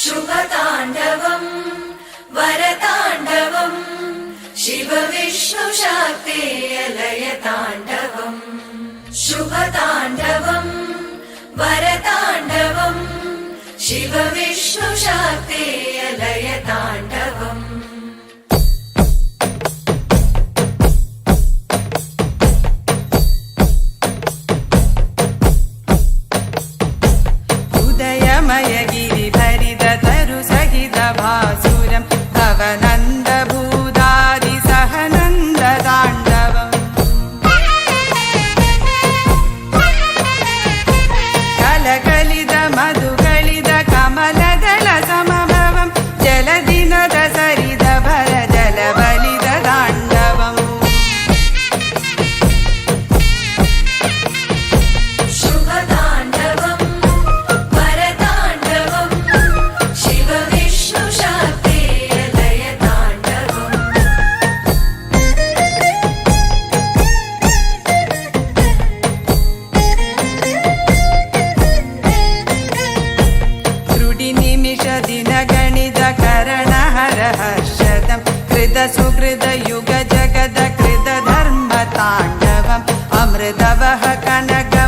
ശുഭതാണ്ഡവം വരതാണ്ഡവം ശിവവിഷ്ണുശാക്തേയലയതാണ്ഡവം ശുഭതാണ്ഡവം വരതാണ്ഡവം ശിവവിഷ്ണുശ have an हर्षदं कृत सुहृद युग जगद कृत धर्म ताण्डवम् अमृतवः कनकमय चषक